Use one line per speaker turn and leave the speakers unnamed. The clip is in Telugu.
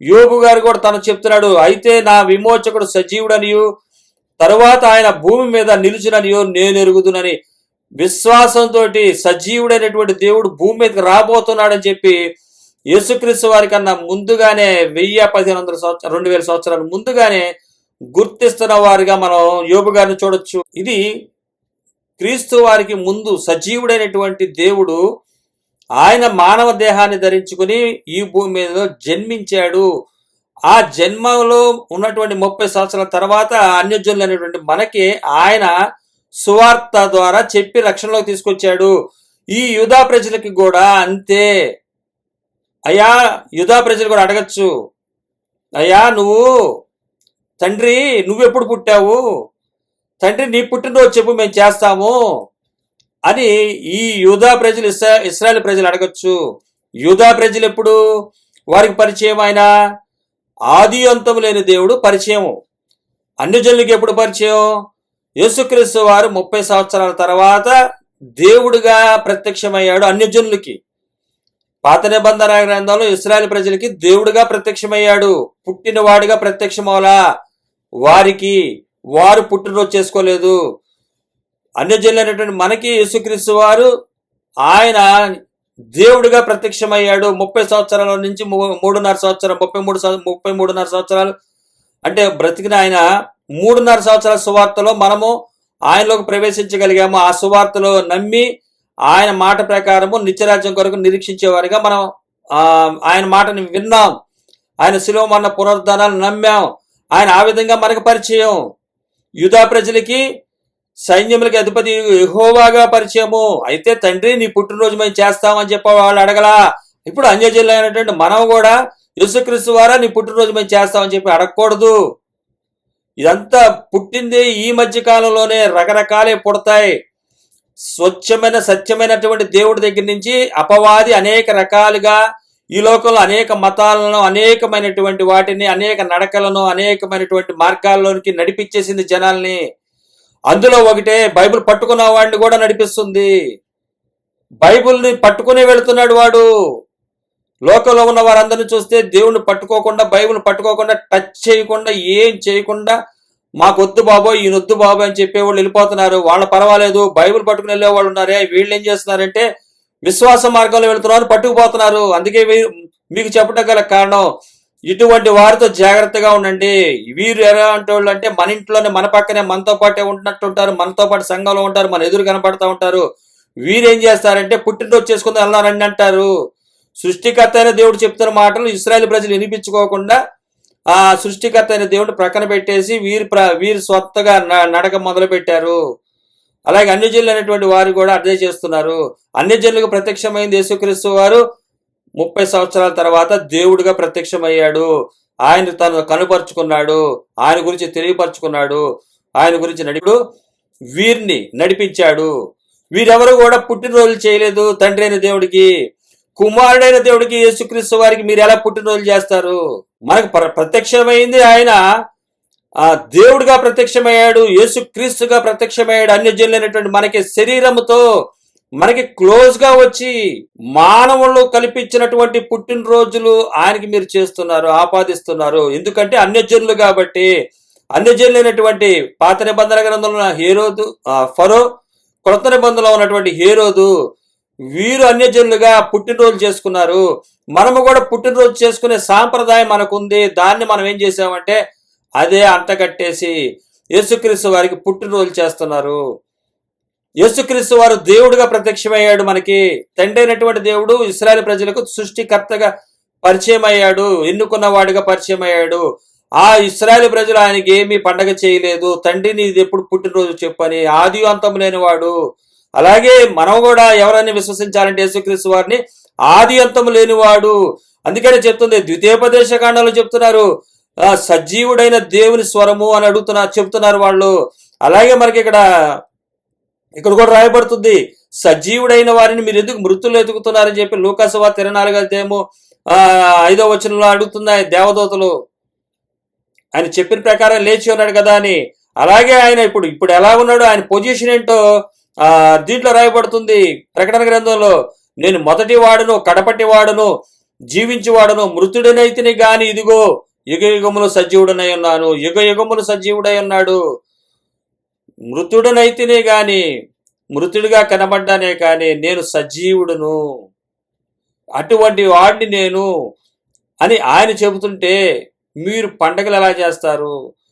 యోబు గారు కూడా తను చెప్తున్నాడు అయితే నా విమోచకుడు సజీవుడనియు తరువాత ఆయన భూమి మీద నిలుచుననియో నేను ఎరుగుదునని. విశ్వాసంతో సజీవుడైనటువంటి దేవుడు భూమి మీదకి రాబోతున్నాడని చెప్పి యేసుక్రీస్తు వారి కన్నా ముందుగానే వెయ్యి పదిహేను వందల సంవత్సరం రెండు వేల సంవత్సరాలు ముందుగానే గుర్తిస్తున్న వారిగా మనం యోబు గారిని చూడొచ్చు. ఇది క్రీస్తు వారికి ముందు సజీవుడైనటువంటి దేవుడు ఆయన మానవ దేహాన్ని ధరించుకుని ఈ భూమి మీద జన్మించాడు. ఆ జన్మలో ఉన్నటువంటి ముప్పై సంవత్సరాల తర్వాత అన్యజనులు అనేటువంటి మనకి ఆయన సువార్త ద్వారా చెప్పి రక్షణలోకి తీసుకొచ్చాడు. ఈ యుధా ప్రజలకి కూడా అంతే. అయ్యా యుధా ప్రజలు కూడా అడగచ్చు. అయ్యా నువ్వు తండ్రి నువ్వెప్పుడు పుట్టావు? తండ్రి నీ పుట్టినరోజు చెప్పు మేము చేస్తాము. అని ఈ యూదా ప్రజలు ఇస్రా ఇస్రాయల్ ప్రజలు అడగచ్చు. యూదా ప్రజలు ఎప్పుడు? వారికి పరిచయం ఆయన ఆది అంతం లేని దేవుడు పరిచయం అన్ని జనులకి ఎప్పుడు పరిచయం? యేసుక్రీస్తు వారు ముప్పై సంవత్సరాల తర్వాత దేవుడుగా ప్రత్యక్షమయ్యాడు అన్ని జనులకి పాత నిబంధన గ్రంథంలో ఇస్రాయల్ ప్రజలకి దేవుడుగా ప్రత్యక్షమయ్యాడు. పుట్టినవాడిగా ప్రత్యక్షమవలా వారికి వారు పుట్టినరోజు చేసుకోలేదు. అన్యజనులైనటువంటి మనకి యేసుక్రీస్తు వారు ఆయన దేవుడిగా ప్రత్యక్షమయ్యాడు. ముప్పై సంవత్సరాల నుంచి మూడున్నర సంవత్సరం ముప్పై మూడు ముప్పై మూడున్నర సంవత్సరాలు. అంటే బ్రతికిన ఆయన మూడున్నర సంవత్సరాల సువార్తలో మనము ఆయనలోకి ప్రవేశించగలిగాము. ఆ సువార్తలో నమ్మి ఆయన మాట ప్రకారము నిత్యరాజ్యం కొరకు నిరీక్షించేవారిగా మనం ఆయన మాటని విన్నాం. ఆయన శిలువ మన పునరుద్ధానాలు నమ్మాం. ఆయన ఆ విధంగా మనకు పరిచయం. యుధా ప్రజలకి సైన్యములకి అధిపతి యహోవాగా పరిచయము. అయితే తండ్రి నీ పుట్టినరోజు మేము చేస్తామని చెప్పి వాళ్ళు అడగలా. ఇప్పుడు అన్యజనులు అయినటువంటి మనం కూడా యేసుక్రీస్తు వారా నీ పుట్టినరోజు మేము చేస్తామని చెప్పి అడగకూడదు. ఇదంతా పుట్టింది ఈ మధ్య కాలంలోనే రకరకాలే పుడతాయి. స్వచ్ఛమైన సత్యమైనటువంటి దేవుడి దగ్గర నుంచి అపవాది అనేక రకాలుగా ఈ లోకంలో అనేక మతాలను అనేకమైనటువంటి వాటిని అనేక నడకలను అనేకమైనటువంటి మార్గాల్లోనికి నడిపించేసింది జనాల్ని. అందులో ఒకటే బైబిల్ పట్టుకున్న వాడిని కూడా నడిపిస్తుంది. బైబిల్ని పట్టుకుని వెళుతున్నాడు వాడు. లోకంలో ఉన్న వారందరిని చూస్తే దేవుణ్ణి పట్టుకోకుండా బైబిల్ పట్టుకోకుండా టచ్ చేయకుండా ఏం చేయకుండా మాకు వద్దు బాబోయ్ ఈయన వద్దు బాబోయ్ అని చెప్పేవాళ్ళు వెళ్ళిపోతున్నారు. వాళ్ళ పర్వాలేదు బైబిల్ పట్టుకుని వెళ్ళే వాళ్ళు ఉన్నారే వీళ్ళు ఏం చేస్తున్నారంటే విశ్వాస మార్గంలో వెళుతున్నారు పట్టుకుపోతున్నారు. అందుకే మీకు చెప్పడం గల కారణం ఇటువంటి వారితో జాగ్రత్తగా ఉండండి. వీరు ఎలాంటి వాళ్ళు అంటే మన ఇంట్లోనే మన పక్కనే మనతో పాటే ఉంటున్నట్టు ఉంటారు మనతో పాటు సంఘంలో ఉంటారు. మన ఎదురు కనపడతా ఉంటారు. వీరేం చేస్తారంటే పుట్టినరోజు చేసుకుని వెళ్ళారండి అంటారు. సృష్టికర్త అయిన దేవుడు చెప్తున్న మాటలు ఇస్రాయల్ ప్రజలు వినిపించుకోకుండా ఆ సృష్టికర్త అయిన దేవుడు ప్రక్కన పెట్టేసి వీరు ప్ర వీరు స్వత్తగా న- నడక మొదలు పెట్టారు అలాగే అన్ని జనులు అనేటువంటి వారు కూడా అర్థం చేస్తున్నారు. అన్ని జనులకు ప్రత్యక్షమైంది యేసుక్రీస్తు వారు. ముప్పై సంవత్సరాల తర్వాత దేవుడిగా ప్రత్యక్షమయ్యాడు. ఆయన తను కనుపరుచుకున్నాడు. ఆయన గురించి తెలియపరుచుకున్నాడు. ఆయన గురించి నడిపుడు వీరిని నడిపించాడు. వీరెవరు కూడా పుట్టినరోజులు చేయలేదు తండ్రి అయిన దేవుడికి. కుమారుడైన దేవుడికి యేసుక్రీస్తు వారికి మీరు ఎలా పుట్టినరోజులు చేస్తారు? మనకు ప్ర- ప్రత్యక్షమైంది ఆయన. ఆ దేవుడిగా ప్రత్యక్షమయ్యాడు యేసుక్రీస్తుగా ప్రత్యక్షమయ్యాడు అన్యజనులైనటువంటి మనకి శరీరముతో మనకి క్లోజ్గా వచ్చి మానవులు కల్పించినటువంటి పుట్టినరోజులు ఆయనకి మీరు చేస్తున్నారు ఆపాదిస్తున్నారు. ఎందుకంటే అన్యజనులు కాబట్టి అన్యజనులైనటువంటి పాత నిబంధన గ్రంథంలో ఉన్న హేరోదు ఫరో కొత్త నిబంధనలో ఉన్నటువంటి హేరోదు వీరు అన్యజనులుగా పుట్టినరోజు చేసుకున్నారు. మనము కూడా పుట్టినరోజు చేసుకునే సాంప్రదాయం మనకుంది. దాన్ని మనం ఏం చేసామంటే అదే అంటగట్టేసి యేసుక్రీస్తు వారికి పుట్టినరోజు చేస్తున్నారు. యేసుక్రీస్తు వారు దేవుడుగా ప్రత్యక్షమయ్యాడు. మనకి తండ్రి అయినటువంటి దేవుడు ఇస్రాయల్ ప్రజలకు సృష్టికర్తగా పరిచయం అయ్యాడు ఎన్నుకున్న వాడిగా పరిచయం అయ్యాడు ఆ ఇస్రాయల్ ప్రజలు ఆయనకి ఏమీ పండగ చేయలేదు. తండ్రిని ఇది ఎప్పుడు పుట్టినరోజు చెప్పని ఆది అంతం లేనివాడు. అలాగే మనం కూడా ఎవరైనా విశ్వసించాలంటే యేసుక్రీస్తు వారిని ఆది అంతం లేనివాడు. అందుకనే చెప్తుంది ద్వితీయోపదేశ కాండంలో చెప్తున్నారు ఆ, సజీవుడైన దేవుని స్వరము అని అడుగుతున్నారు చెప్తున్నారు వాళ్ళు. అలాగే మనకి ఇక్కడ ఇక్కడ కూడా రాయబడుతుంది సజీవుడైన వారిని మీరు ఎందుకు మృతులు ఎదుగుతున్నారని చెప్పి లోకసభ తిరణాలుగా నాలుగు ఐదో వచనంలో అడుగుతున్నాయి దేవదూతలు. ఆయన చెప్పిన ప్రకారం లేచి ఉన్నాడు కదా అని. అలాగే ఆయన ఇప్పుడు ఇప్పుడు ఎలా ఉన్నాడు ఆయన పొజిషన్ ఏంటో దీంట్లో రాయబడుతుంది ప్రకటన గ్రంథంలో. నేను మొదటి వాడును కడపటి వాడును జీవించేవాడును మృతుడనైతిని గాని ఇదిగో యుగ యుగములు సజీవుడనై ఉన్నాను యుగ యుగములు సజీవుడై ఉన్నాడు. మృతుడనైతేనే గాని మృతుడిగా కనబడ్డానే కానీ నేను సజీవుడును. అటువంటి వాడిని నేను అని ఆయన చెబుతుంటే మీరు పండగలు ఎలా చేస్తారు?